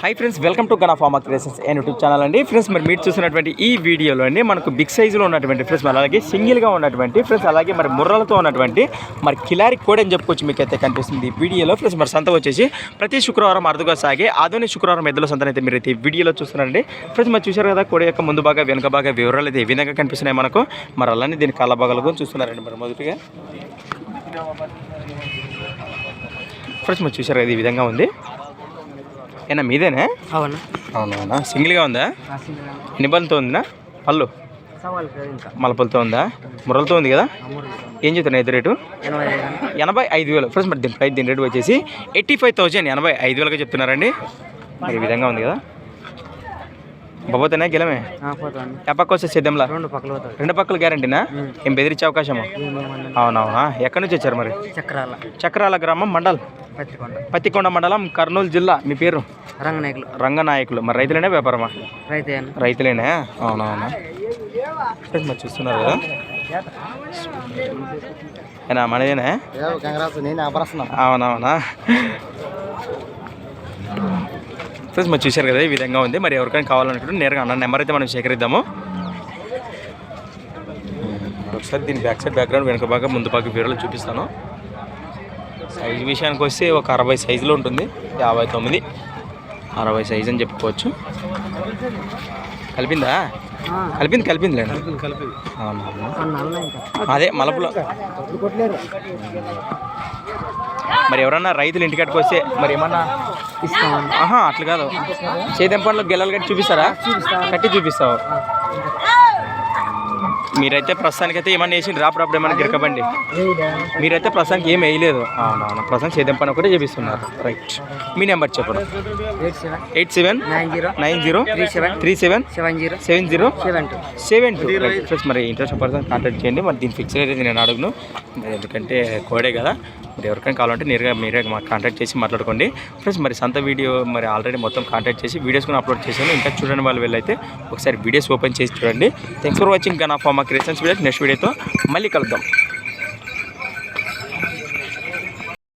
Hi friends welcome to Gana pharma creations and YouTube channel అండి. Friends మరి మీరు చూసినటువంటి ఈ వీడియోలో అండి మనకు బిగ్ సైజులో ఉన్నటువంటి ఫ్రెండ్స్ మరి అలాగే సింగిల్గా ఉన్నటువంటి ఫ్రెండ్స్ అలాగే మరి ముర్రలతో ఉన్నటువంటి మరి కిలారి కోడని అని చెప్పుకోవచ్చు మీకు అయితే కనిపిస్తుంది ఈ వీడియోలో. ఫ్రెండ్స్ మరి సంత వచ్చేసి ప్రతి శుక్రవారం అరుదుగా సాగే ఆధునిక శుక్రవారం ఎద్దుల సంతనైతే మీరు అయితే వీడియోలో చూస్తున్నారండి. ఫ్రెండ్స్ మరి చూశారు కదా కోడ యొక్క ముందు బాగా వెనుక బాగా వివరాలు అయితే ఏ విధంగా కనిపిస్తున్నాయి మనకు. మరి అలానే దీని కళ్ళ భాగాలు కూడా చూస్తున్నారండి మరి మొదటిగా. ఫ్రెండ్స్ మరి చూశారు కదా ఈ విధంగా ఉంది. ఏనా మీదేనా? అవును? అవునవునా సింగిల్గా ఉందా? పళ్ళతో ఉందినా పళ్ళు? మలపలతో ఉందా? ముర్రలతో ఉంది కదా? ఏం చెప్తున్నా అయితే రేటు? ఎనభై ఐదు ఎనభై ఐదు వేలు. ఫ్రెండ్స్ మరి దీని ప్రైస్ దీని రేటు వచ్చేసి ఎయిటీ ఫైవ్ థౌజండ్ ఎనభై ఐదు వేలుగా చెప్తున్నారండి. మరి ఈ విధంగా ఉంది కదా? బాబోతేనే గెలమే? వచ్చే సిద్ధంలా? రెండు పక్కలు రెండు పక్కల గ్యారంటీనా? ఏం బెదిరించే అవకాశమా? అవునవునా? ఎక్కడి నుంచి వచ్చారు మరి? చక్రాల. చక్రాల గ్రామం మండల్? పత్తికొండ. పత్తికొండ మండలం కర్నూలు జిల్లా. మీ పేరు? రంగనాయకులు. రంగనాయకులు. మరి రైతులేనే వ్యాపారమా? రైతే రైతులేనే? అవునవునా? మరి చూస్తున్నారు కదా? ఏనా మనదేనా? అవునవునా? ఫ్రెండ్స్ మరి చూశారు కదా ఈ విధంగా ఉంది. మరి ఎవరికైనా కావాలనుకుంటే నేరుగా అన్న నెంబర్ అయితే మనం సేకరిద్దాము. ఒకసారి దీని బ్యాక్ సైడ్ బ్యాక్గ్రౌండ్ వెనక బాగా ముందు బాగా వివరాలు చూపిస్తాను. సైజు విషయానికి వస్తే ఒక అరవై సైజులో ఉంటుంది. యాభై తొమ్మిది అరవై సైజ్ అని చెప్పుకోవచ్చు. కలిపిందా? కలిపింది కలిపింది లేండి అదే మలపులో మరి ఎవరన్నా రైతులు ఇంటికాడికి వస్తే మరి ఏమన్నా ఆహా అట్లా కాదు. చేదెం పండ్లు గెలలు కట్టి చూపిస్తారా? కట్టి చూపిస్తావు. మీరైతే ప్రస్తుతానికైతే ఏమన్నా వేసి రాపుడప్పుడు ఏమన్నా గిరకబండి. మీరైతే ప్రస్తుతానికి ఏం వేయలేదు. అవునవును. ప్రస్తుతం చేదెం పని ఒకటే చేపిస్తున్నారు. రైట్ మీ నెంబర్ చెప్పండి. Eight seven nine zero three seven seven zero seven two friends మరి ఇంట్రెస్ట్ పర్సన్ కాంటాక్ట్ చేయండి. మరి దీని ఫిక్స్ అయితే నేను అడుగును. ఎందుకంటే కోడే కదా. మరి ఎవరికైనా కావాలంటే నేరుగా మీరే మాకు కాంటాక్ట్ చేసి మాట్లాడుకోండి. ఫ్రెండ్స్ మరి సంత వీడియో మరి ఆల్రెడీ మొత్తం కాంటాక్ట్ చేసి వీడియోస్ కూడా అప్లోడ్ చేశాను. ఇంకా చూడండి వాళ్ళు వెళ్ళైతే ఒకసారి వీడియోస్ ఓపెన్ చేసి చూడండి. థ్యాంక్స్ ఫర్ వాచింగ్ గనా మా క్రియేషన్స్ వీడియో నెక్స్ట్ వీడియోతో మళ్ళీ కలుద్దాం.